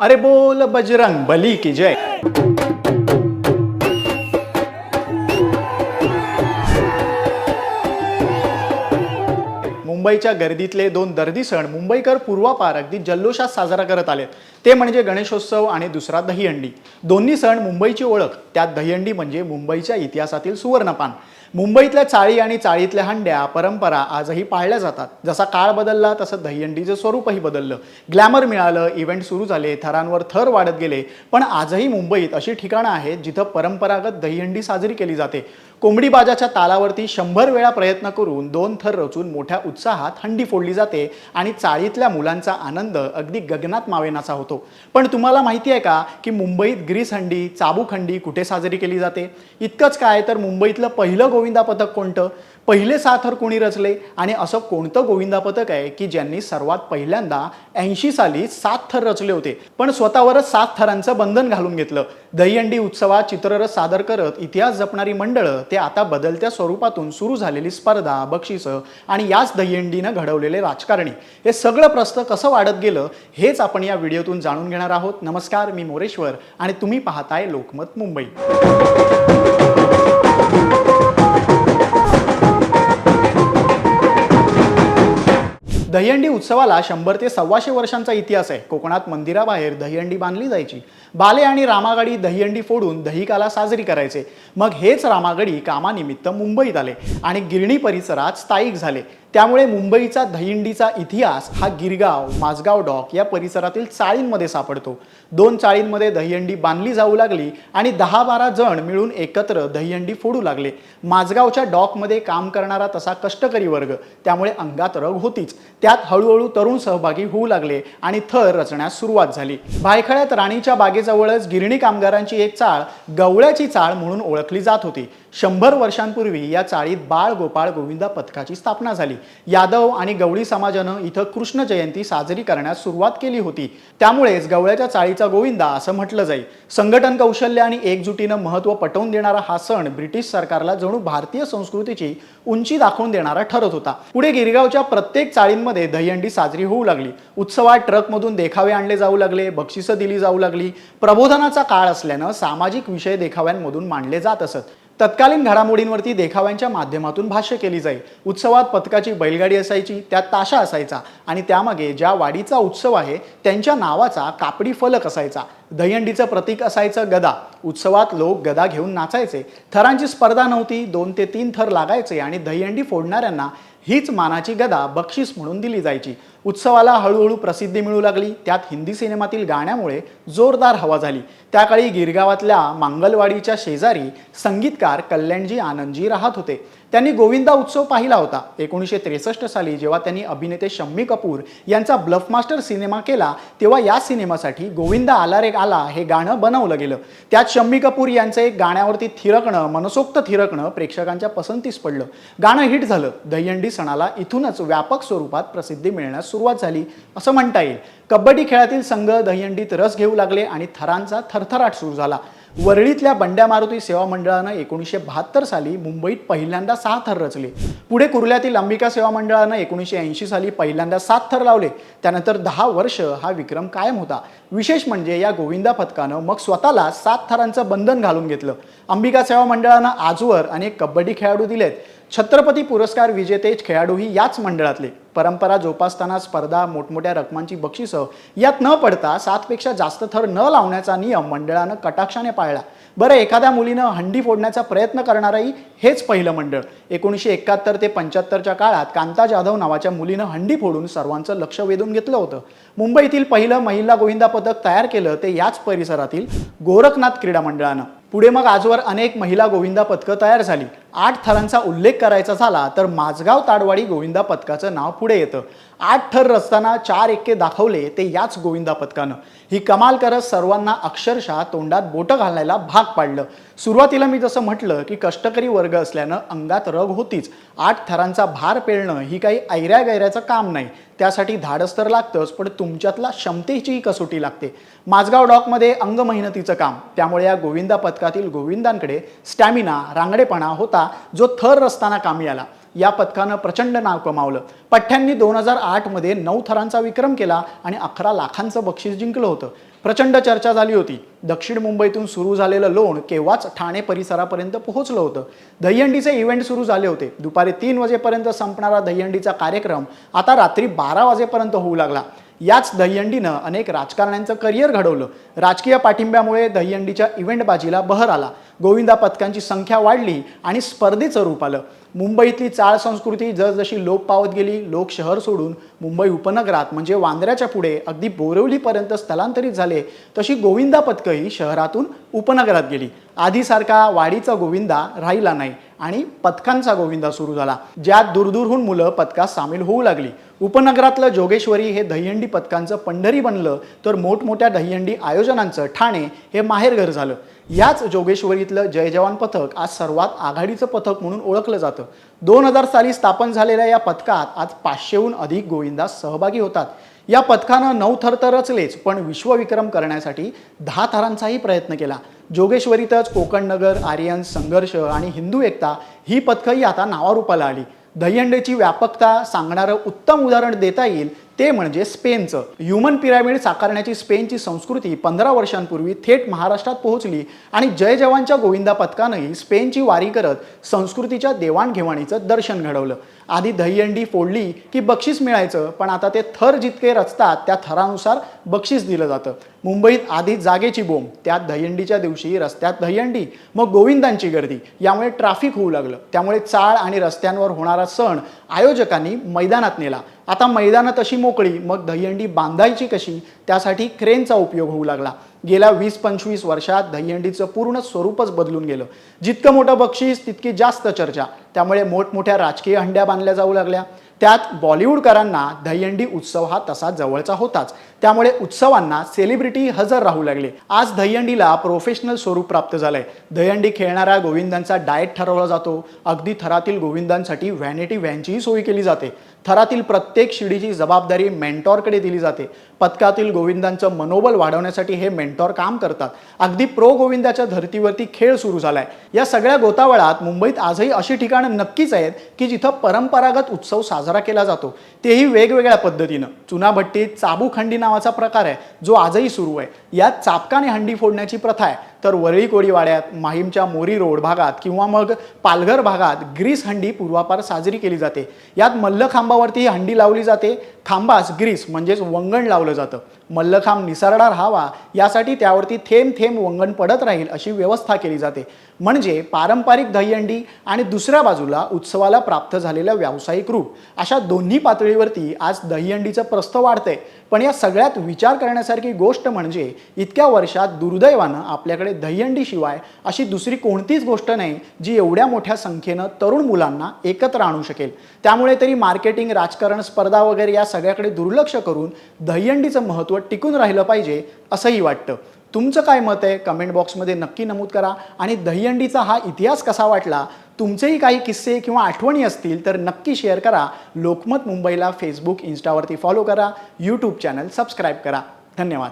अरे बोल बजरंग बली की जय। मुंबईच्या गर्दीतले दोन दर्दी सण मुंबईकर पूर्वापार अगदी जल्लोषात साजरा करत आलेत. ते म्हणजे गणेशोत्सव आणि दुसरा दहीहंडी. दोन्ही सण मुंबईची ओळख त्यात दहीहंडी म्हणजे मुंबईच्या इतिहासातील सुवर्णपान. मुंबईतल्या चाळी आणि चाळीतल्या हंड्या परंपरा आजही पाळल्या जातात. जसा काळ बदलला तसं दहीहंडीचं स्वरूपही बदललं. ग्लॅमर मिळालं इव्हेंट सुरू झाले थरांवर थर वाढत गेले. पण आजही मुंबईत अशी ठिकाणं आहेत जिथं परंपरागत दहीहंडी साजरी केली जाते. कोंबडी बाजाच्या तालावरती शंभर वेळा प्रयत्न करून दोन थर रचून मोठ्या उत्साहात हंडी फोडली जाते आणि चाळीतल्या मुलांचा आनंद अगदी गगनात मावेनाचा होतो. पण तुम्हाला माहिती आहे का की मुंबईत ग्रीस हंडी चाबूक हंडी कुठे साजरी केली जाते? इतकंच काय तर मुंबईतलं पहिलं गोविंदा पथक कोणतं? पहिले सात थर कोणी रचले? आणि असं कोणतं गोविंदा पथक आहे की ज्यांनी सर्वात पहिल्यांदा ऐंशी साली सात थर रचले होते? पण स्वतःवरच सात थरांचं बंधन घालून घेतलं. दहीहंडी उत्सवात चित्ररथ सादर करत इतिहास जपणारी मंडळं ते आता बदलत्या स्वरूपातून सुरू झालेली स्पर्धा बक्षिसं आणि याच दहीहंडीनं घडवलेले राजकारणी. हे सगळं प्रस्त कसं वाढत गेलं हेच आपण या व्हिडिओतून जाणून घेणार आहोत. नमस्कार मी मोरेश्वर आणि तुम्ही पाहताय लोकमत मुंबई. दहीहंडी उत्सवाला शंभर ते सव्वाशे वर्षांचा इतिहास आहे. कोकणात मंदिराबाहेर दहीहंडी बांधली जायची. बाले आणि रामागडी दहीहंडी फोडून दहीकाला साजरी करायचे. मग हेच रामागडी कामानिमित्त मुंबईत आले आणि गिरणी परिसरात स्थायिक झाले. त्यामुळे मुंबईचा दहीहंडीचा इतिहास हा गिरगाव माझगाव डॉक या परिसरातील चाळींमध्ये सापडतो. दोन चाळींमध्ये दहीहंडी बांधली जाऊ लागली आणि दहा बारा जण मिळून एकत्र दहीहंडी फोडू लागले. माझगावच्या डॉकमध्ये काम करणारा तसा कष्टकरी वर्ग त्यामुळे अंगात रग होतीच. त्यात हळूहळू तरुण सहभागी होऊ लागले आणि थर रचण्यास सुरुवात झाली. भायखळ्यात राणीच्या बागेजवळच गिरणी कामगारांची एक चाळ गवळ्याची चाळ म्हणून ओळखली जात होती. शंभर वर्षांपूर्वी या चाळीत बाळ गोपाळ गोविंदा पथकाची स्थापना झाली. यादव आणि गवळी समाजानं इथं कृष्ण जयंती साजरी करण्यास सुरुवात केली होती. त्यामुळेच गवळ्याच्या चाळीचा गोविंदा असं म्हटलं जाईल संघटन कौशल्य आणि एकजुटीनं महत्त्व पटवून देणारा हा सण ब्रिटिश सरकारला जणू भारतीय संस्कृतीची उंची दाखवून देणारा ठरत होता. पुढे गिरगावच्या प्रत्येक चाळींमध्ये दहीहंडी साजरी होऊ लागली. उत्सवात ट्रकमधून देखावे आणले जाऊ लागले बक्षिसं दिली जाऊ लागली. प्रबोधनाचा काळ असल्यानं सामाजिक विषय देखाव्यांमधून मांडले जात असत. तत्कालीन घडामोडींवरती देखाव्यांच्या माध्यमातून भाष्य केली जाईल. उत्सवात पथकाची बैलगाडी असायची त्यात ताशा असायचा आणि त्यामागे ज्या वाडीचा उत्सव आहे त्यांच्या नावाचा कापडी फलक असायचा. दहीहंडीचं प्रतीक असायचं गदा. उत्सवात लोक गदा घेऊन नाचायचे. थरांची स्पर्धा नव्हती दोन ते तीन थर लागायचे आणि दहीहंडी फोडणाऱ्यांना हीच मानाची गदा बक्षीस म्हणून दिली जायची. उत्सवाला हळूहळू प्रसिद्धी मिळू लागली. त्यात हिंदी सिनेमातील गाण्यामुळे जोरदार हवा झाली. त्या काळी गिरगावातल्या मांगलवाडीच्या शेजारी संगीतकार कल्याणजी आनंदजी राहत होते. त्यांनी गोविंदा उत्सव पाहिला होता. एकोणीसशे त्रेसष्ट साली जेव्हा त्यांनी अभिनेते शम्मी कपूर यांचा ब्लफमास्टर सिनेमा केला तेव्हा या सिनेमासाठी गोविंदा आला रे आला हे गाणं बनवलं गेलं. त्यात शम्मी कपूर यांचं एक गाण्यावरती थिरकणं मनसोक्त थिरकणं प्रेक्षकांच्या पसंतीस पडलं. गाणं हिट झालं. दहीहंडी सणाला इथूनच व्यापक स्वरूपात प्रसिद्धी मिळण्यास सुरुवात झाली असं म्हणता येईल. कबड्डी खेळातील संघ दहीहंडीत रस घेऊ लागले आणि थरांचा थरथराट सुरू झाला. वरळीतल्या बंड्या मारुती सेवा मंडळानं एकोणीसशे बहात्तर साली मुंबईत पहिल्यांदा सहा थर रचले. पुढे कुर्ल्यातील अंबिका सेवा मंडळानं एकोणीसशे ऐंशी साली पहिल्यांदा सात थर लावले. त्यानंतर दहा वर्ष हा विक्रम कायम होता. विशेष म्हणजे या गोविंदा पथकानं मग स्वतःला सात थरांचं बंधन घालून घेतलं. अंबिका सेवा मंडळानं आजवर अनेक कबड्डी खेळाडू दिलेत. छत्रपती पुरस्कार विजेते खेळाडूही याच मंडळातले. परंपरा जोपासताना स्पर्धा मोठमोठ्या रकमांची बक्षिसं यात न पडता सातपेक्षा जास्त थर न लावण्याचा नियम मंडळानं कटाक्षाने पाळला. बरं एखाद्या मुलीनं हंडी फोडण्याचा प्रयत्न करणारही हेच पहिलं मंडळ. एकोणीसशे एकाहत्तर ते पंच्याहत्तरच्या काळात कांता जाधव नावाच्या मुलीनं हंडी फोडून सर्वांचं लक्ष वेधून घेतलं होतं. मुंबईतील पहिलं महिला गोविंदा पदक तयार केलं ते याच परिसरातील गोरखनाथ क्रीडा मंडळानं. पुढे मग आजवर अनेक महिला गोविंदा पथकं तयार झाली. आठ थरांचा उल्लेख करायचा झाला तर माझगाव ताडवाडी गोविंदा पथकाचं नाव पुढे येतं. आठ थर रचताना चार एक्के दाखवले ते याच गोविंदा पथकानं ही कमाल करत सर्वांना अक्षरशः तोंडात बोटं घालायला भाग पाडलं. सुरुवातीला मी जसं म्हटलं की कष्टकरी वर्ग असल्यानं अंगात रग होतीच. आठ थरांचा भार पेळणं ही काही ऐऱ्या गैऱ्याचं काम नाही. त्यासाठी धाडस तर लागतंच पण तुमच्यातला क्षमतेचीही कसोटी लागते. माझगाव डॉकमध्ये अंग मेहनतीचं काम. त्यामुळे या गोविंदा पथकातील गोविंदांकडे स्टॅमिना रांगडेपणा होता. जो थर रचताना कामी आला. या पथकानं प्रचंड नाव कमावलं. पठ्ठ्यांनी दोन हजार आठमध्ये नऊ थरांचा विक्रम केला आणि अकरा लाखांचं बक्षीस जिंकलं होतं. प्रचंड चर्चा झाली होती. दक्षिण मुंबईतून सुरू झालेलं लोण केव्हाच ठाणे परिसरापर्यंत पोहोचलं होतं. दहीहंडीचे इव्हेंट सुरू झाले होते. दुपारी तीन वाजेपर्यंत संपणारा दहीहंडीचा कार्यक्रम आता रात्री बारा वाजेपर्यंत होऊ लागला. याच दहीहंडीनं अनेक राजकारण्यांचं करिअर घडवलं. राजकीय पाठिंब्यामुळे दहीहंडीच्या इव्हेंटबाजीला बहर आला. गोविंदा पथकांची संख्या वाढली आणि स्पर्धेचं रूप आलं. मुंबईतली चाळ संस्कृती जसजशी लोप पावत गेली लोक शहर सोडून मुंबई उपनगरात म्हणजे वांद्र्याच्या पुढे अगदी बोरवलीपर्यंत स्थलांतरित झाले तशी गोविंदा पथकंही शहरातून उपनगरात गेली. आधीसारखा वाडीचा गोविंदा राहिला नाही आणि पथकांचा गोविंदा सुरू झाला ज्यात दूरदूरहून मुलं पथकात सामील होऊ लागली. उपनगरातलं जोगेश्वरी हे दहीहंडी पथकांचं पंढरी बनलं तर मोठमोठ्या दहीहंडी आयोजनांचं ठाणे हे माहेरघर झालं. याच जोगेश्वरीतलं जय जवान पथक आज सर्वात आघाडीचं पथक म्हणून ओळखलं जातं. दोन हजार साली स्थापन झालेल्या या पथकात आज पाचशेहून अधिक गोविंदा सहभागी होतात. या पथकानं नऊ थर तर रचलेच पण विश्वविक्रम करण्यासाठी दहा थरांचाही प्रयत्न केला. जोगेश्वरीतच कोकण नगर आर्यन संघर्ष आणि हिंदू एकता ही पथकही आता नावारूपाला आली. दहीहंडीची व्यापकता सांगणारं उत्तम उदाहरण देता येईल ते म्हणजे स्पेनचं. ह्युमन पिरामिड साकारण्याची स्पेनची संस्कृती पंधरा वर्षांपूर्वी थेट महाराष्ट्रात पोहोचली आणि जय जवानच्या गोविंदा पथकानंही स्पेनची वारी करत संस्कृतीच्या देवाणघेवाणीचं दर्शन घडवलं. आधी दहीहंडी फोडली की बक्षीस मिळायचं पण आता ते थर जितके रचतात त्या थरानुसार बक्षीस दिलं जातं. मुंबईत आधी जागेची बोंब त्यात दहीहंडीच्या दिवशी रस्त्यात दहीहंडी मग गोविंदांची गर्दी. यामुळे ट्रॅफिक होऊ लागलं. त्यामुळे चाळ आणि रस्त्यांवर होणारा सण आयोजकांनी मैदानात नेला. आता मैदानं तशी मोकळी मग दहीहंडी बांधायची कशी? त्यासाठी क्रेनचा उपयोग होऊ लागला. गेल्या वीस पंचवीस वर्षात दहीहंडीचं पूर्ण स्वरूपच बदलून गेलं. जितकं मोठं बक्षीस तितकी जास्त चर्चा. त्यामुळे मोठमोठ्या राजकीय हंड्या बांधल्या जाऊ लागल्या. त्यात बॉलिवूडकरांना दहीहंडी उत्सव हा तसा जवळचा होताच. त्यामुळे उत्सवांना सेलिब्रिटी हजर राहू लागले. आज दहीहंडीला प्रोफेशनल स्वरूप प्राप्त झालंय. दहीहंडी खेळणाऱ्या गोविंदांचा डाएट ठरवला जातो. अगदी थरातील गोविंदांसाठी व्हॅनिटी व्हॅनचीही सोय केली जाते. थरातील प्रत्येक शिडीची जबाबदारी मेंटॉरकडे दिली जाते. पथकातील गोविंदांचं मनोबल वाढवण्यासाठी हे मेंटॉर काम करतात. अगदी प्रो गोविंदाच्या धर्तीवरती खेळ सुरू झालाय. या सगळ्या गोतावळात मुंबईत आजही अशी ठिकाणं नक्कीच आहेत की जिथं परंपरागत उत्सव साजरा केला जातो. तेही वेगवेगळ्या पद्धतीनं. चुनाभट्टीत चाबूक हंडी नावाचा प्रकार आहे जो आजही सुरू आहे. यात चापकाने हंडी फोडण्याची प्रथा आहे. तर वरळी कोळीवाड्यात माहीमच्या मोरी रोड भागात किंवा मग पालघर भागात ग्रीस हंडी पूर्वापार साजरी केली जाते. यात मल्लखांबावरती ही हंडी लावली जाते. खांबास ग्रीस म्हणजेच वंगण लावलं जातं. मल्लखांब निसरडा राहावा यासाठी त्यावरती थेंब थेंब वंगण पडत राहील अशी व्यवस्था केली जाते. म्हणजे पारंपरिक दहीहंडी आणि दुसऱ्या बाजूला उत्सवाला प्राप्त झालेलं व्यावसायिक रूप. अशा दोन्ही पातळीवरती आज दहीहंडीचं प्रस्थ वाढतंय. पण या सगळ्यात विचार करण्यासारखी गोष्ट म्हणजे इतक्या वर्षात दुर्दैवानं आपल्याकडे दहीहंडीशिवाय अशी दुसरी कोणतीच गोष्ट नाही जी एवढ्या मोठ्या संख्येनं तरुण मुलांना एकत्र आणू शकेल. त्यामुळे तरी मार्केटिंग राजकारण स्पर्धा वगैरे या सगळ्याकडे दुर्लक्ष करून दहीहंडीचं महत्त्व टिकून राहिलं पाहिजे असंही वाटतं. तुमचं काय मत आहे? कमेंट बॉक्समध्ये नक्की नमूद करा. आणि दहीहंडीचा हा इतिहास कसा वाटला? तुमचेही काही किस्से किंवा आठवणी असतील तर नक्की शेअर करा. लोकमत मुंबईला फेसबुक इन्स्टावरती फॉलो करा. यूट्यूब चॅनल सबस्क्राईब करा. धन्यवाद.